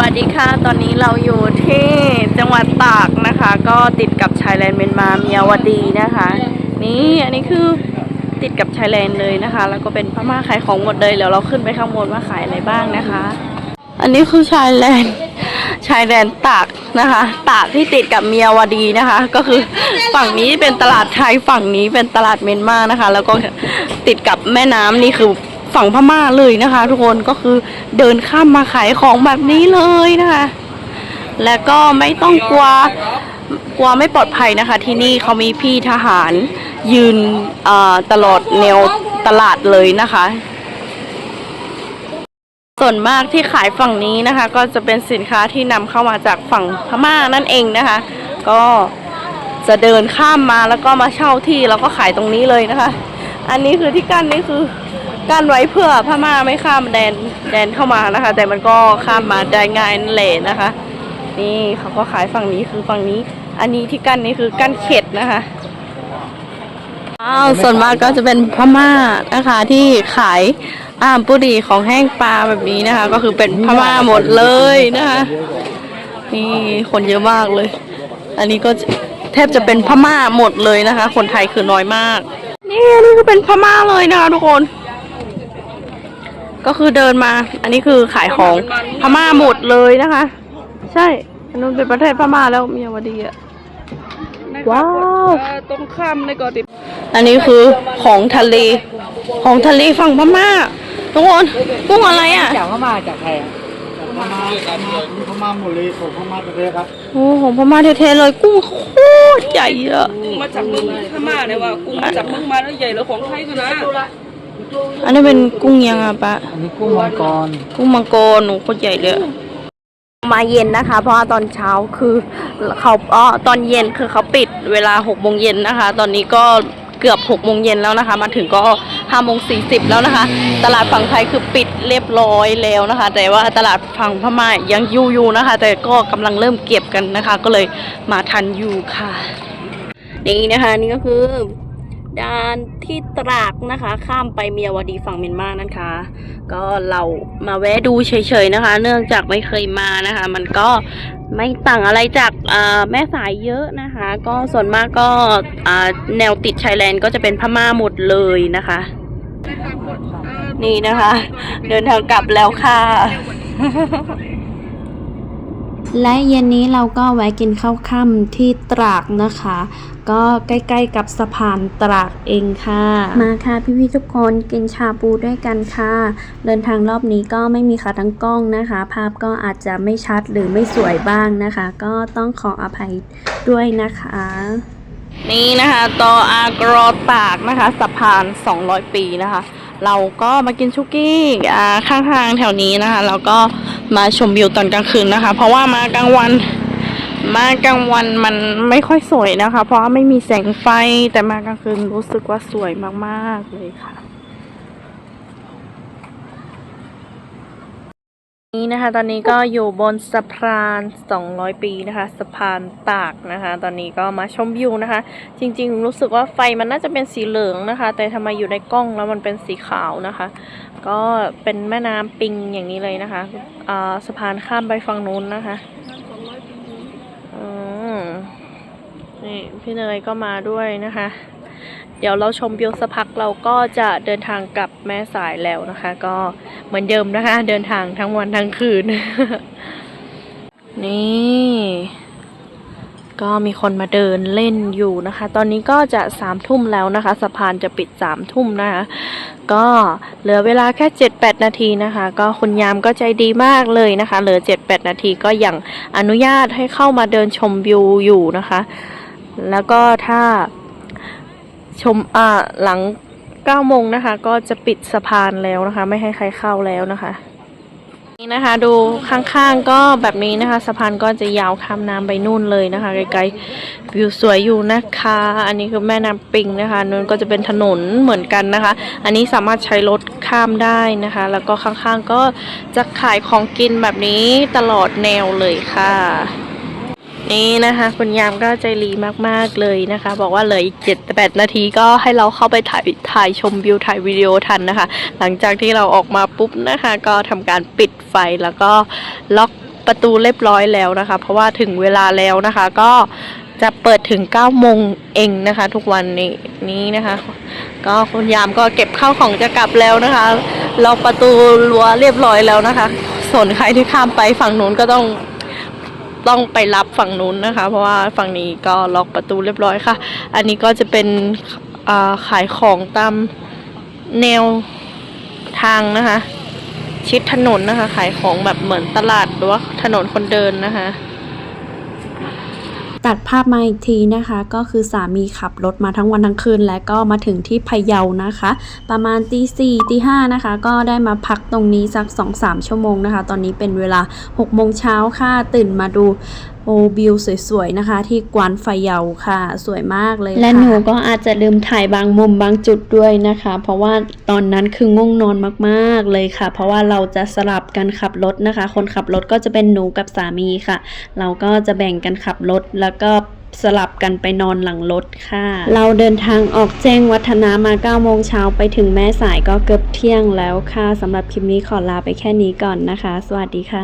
วัสดีค่ะ ตอนนี้เราอยู่ที่จังหวัดตากนะคะ ก็ติดกับชายแดนเมียนมาเมียวดีนะคะ นี่อันนี้คือติดกับชายแดนเลยนะคะ แล้วก็เป็นพม่าขายของหมดเลยเดี๋ยวเราขึ้นไปข้างบนว่าขายอะไรบ้างนะคะ อันนี้คือชายแดนชายแดนตากนะคะ ตากที่ติดกับเมียวดีนะคะ ก็คือฝั่งนี้เป็นตลาดไทยฝั่งนี้เป็นตลาดเมียนมานะคะ แล้วก็ติดกับแม่น้ำนี่คือ ฝั่งพม่าเลยนะคะ ทุกคนก็คือเดินข้ามมาขายของแบบนี้เลยนะคะ แล้วก็ไม่ต้องกลัวกลัวไม่ปลอดภัยนะคะ ที่นี่เขามีพี่ทหารยืนตลอดแนวตลาดเลยนะคะ ส่วนมากที่ขายฝั่งนี้นะคะ ก็จะเป็นสินค้าที่นำเข้ามาจากฝั่งพม่านั่นเองนะคะ ก็จะเดินข้ามมาแล้วก็มาเช่าที่แล้วก็ขายตรงนี้เลยนะคะ อันนี้คือที่กั้นนี่คือ กั้นไว้เพื่อพม่าไม่ข้ามแดนแดนเข้ามานะคะ แต่มันก็ข้ามมาได้ง่ายนั่นแหละนะคะ นี่เขาก็ขายฝั่งนี้คือฝั่งนี้ อันนี้ที่กั้นนี่คือกั้นเข็ดนะคะอ้าวส่วนมากก็จะเป็นพม่านะคะที่ขายอ่ามปุรีของแห้งปลาแบบนี้นะคะ ก็คือเป็นพม่าหมดเลยนะคะนี่คนเยอะมากเลย อันนี้ก็แทบจะเป็นพม่าหมดเลยนะคะ คนไทยคือน้อยมาก นี่นนี้ก็เป็นพม่าเลยนะคะทุกคน ก็คือเดินมา อันนี้คือขายของพม่าหมดเลยนะคะ ใช่อันนู้นเป็นประเทศพม่าแล้วมียวดีอะว้าวตรงข้ามในเกาะติดอันนี้คือของทะเล ของทะเลฝั่งพม่าทุกคนกุ้งอะไรอะจากพม่าจากใครอะพม่าพม่าพม่าหมดเลยของพม่าประเทศครับโอ้ของพม่าเท่ๆเลยกุ้งโคตรใหญ่อะกุ้งมาจากเมืองพม่าเนี่ยว่ากุ้งมาจากเมืองมาแล้วใหญ่แล้วของไทยก็นะ อันนี้เป็นกุ้งยังอะปะอันนี้กุ้งมังกร กุ้งมังกรหนูโคตรใหญ่เลยอะมาเย็นนะคะ เพราะว่าตอนเช้าคือเขาอ๋อตอนเย็นคือเขาปิดเวลาหกโมงเย็นนะคะ ตอนนี้ก็เกือบหกโมงเย็นแล้วนะคะ มาถึงก็ห้าโมงสี่สิบแล้วนะคะ ตลาดฝั่งไทยคือปิดเรียบร้อยแล้วนะคะ แต่ว่าตลาดฝั่งพม่ายังอยู่อยู่นะคะ แต่ก็กำลังเริ่มเก็บกันนะคะ ก็เลยมาทันอยู่ค่ะ นี่นะคะนี่ก็คือ ด่านที่ตรากนะคะ ข้ามไปเมียวดีฝั่งเมียนมานะคะ ก็เรามาแวะดูเฉยๆนะคะ เนื่องจากไม่เคยมานะคะ มันก็ไม่ต่างอะไรจากแม่สายเยอะนะคะ ก็ส่วนมากก็แนวติดชายแดนก็จะเป็นพม่าหมดเลยนะคะ นี่นะคะ เดินทางกลับแล้วค่ะ และเย็นนี้เราก็แวะกินข้าวค่ำที่ตรากนะคะ ก็ใกล้ๆกับสะพานตรากเองค่ะ มาค่ะพี่ๆทุกคนกินชาบูด้วยกันค่ะ เดินทางรอบนี้ก็ไม่มีขาทั้งกล้องนะคะ ภาพก็อาจจะไม่ชัดหรือไม่สวยบ้างนะคะ ก็ต้องขออภัยด้วยนะคะ นี่นะคะตออากรอตากนะคะสะพาน 200 ปีนะคะ เราก็มากินชุกี้อ่าข้างทางแถวนี้นะคะแล้วก็มาชมวิวตอนกลางคืนนะคะ เพราะว่ามากลางวัน มากลางวันมันไม่ค่อยสวยนะคะ เพราะว่าไม่มีแสงไฟแต่มากลางคืนรู้สึกว่าสวยมากๆเลยค่ะ นี่นะคะ ตอนนี้ก็อยู่บนสะพาน 200 ปีนะคะ สะพานตากนะคะ ตอนนี้ก็มาชมวิวนะคะ จริง ๆ รู้สึกว่าไฟมันน่าจะเป็นสีเหลืองนะคะ แต่ทำไมอยู่ในกล้องแล้วมันเป็นสีขาวนะคะ ก็เป็นแม่น้ำปิงอย่างนี้เลยนะคะอ่าสะพานข้ามไปฝั่งนู้นนะคะอืมนี่พี่เนยก็มาด้วยนะคะ เดี๋ยวเราชมวิวสักพักเราก็จะเดินทางกลับแม่สายแล้วนะคะ ก็เหมือนเดิมนะคะ เดินทางทั้งวันทั้งคืน นี่ ก็มีคนมาเดินเล่นอยู่นะคะ ตอนนี้ก็จะสามทุ่มแล้วนะคะสะพานจะปิดสามทุ่มนะคะ ก็เหลือเวลาแค่เจ็ดแปดนาทีนะคะ ก็คุณยามก็ใจดีมากเลยนะคะ เหลือเจ็ดแปดนาทีก็ยังอนุญาตให้เข้ามาเดินชมวิวอยู่นะคะ แล้วก็ถ้า ชมอ่าหลัง9โมงนะคะ ก็จะปิดสะพานแล้วนะคะ ไม่ให้ใครเข้าแล้วนะคะนี่นะคะ ดูข้างๆก็แบบนี้นะคะ สะพานก็จะยาวข้ามน้ำไปนู่นเลยนะคะไกลๆวิวสวยอยู่นะคะ อันนี้คือแม่น้ำปิงนะคะนู้นก็จะเป็นถนนเหมือนกันนะคะ อันนี้สามารถใช้รถข้ามได้นะคะ แล้วก็ข้างๆก็จะขายของกินแบบนี้ตลอดแนวเลยค่ะ นี่นะคะคุณยามก็ใจรีมากๆเลยนะคะ บอกว่าเหลืออีกเจ็ดแปดนาทีก็ให้เราเข้าไปถ่ายถ่ายชมวิวถ่ายวิดีโอทันนะคะ หลังจากที่เราออกมาปุ๊บนะคะ ก็ทำการปิดไฟแล้วก็ล็อกประตูเรียบร้อยแล้วนะคะ เพราะว่าถึงเวลาแล้วนะคะ ก็จะเปิดถึง9โมงเองนะคะ ทุกวันนี้นี้นะคะ ก็คุณยามก็เก็บข้าวของจะกลับแล้วนะคะล็อกประตูรั้วเรียบร้อยแล้วนะคะ ส่วนใครที่ข้ามไปฝั่งนู้นก็ต้อง ต้องไปรับฝั่งนู้นนะคะ เพราะว่าฝั่งนี้ก็ล็อกประตูเรียบร้อยค่ะ อันนี้ก็จะเป็นาขายของตามแนวทางนะคะ ชิดถนนนะคะ ขายของแบบเหมือนตลาดหรือว่าถนนคนเดินนะคะ ตัดภาพมาอีกทีนะคะ ก็คือสามีขับรถมาทั้งวันทั้งคืน และก็มาถึงที่พะเยานะคะ ประมาณตีสี่ตีห้านะคะ ก็ได้มาพักตรงนี้สัก 2-3 ชั่วโมงนะคะ ตอนนี้เป็นเวลา6โมงเช้าค่ะตื่นมาดู โอวิวสวยๆนะคะ ที่กวานพะเยาค่ะ สวยมากเลยและหนูก็อาจจะลืมถ่ายบางมุมบางจุดด้วยนะคะ เพราะว่าตอนนั้นคือง่วงนอนมากๆเลยค่ะ เพราะว่าเราจะสลับกันขับรถนะคะ คนขับรถก็จะเป็นหนูกับสามีค่ะ เราก็จะแบ่งกันขับรถแล้วก็สลับกันไปนอนหลังรถค่ะ เราเดินทางออกแจ้งวัฒนามา9โมงเช้าไปถึงแม่สายก็เกือบเที่ยงแล้วค่ะสำหรับคลิปนี้ขอลาไปแค่นี้ก่อนนะคะ สวัสดีค่ะ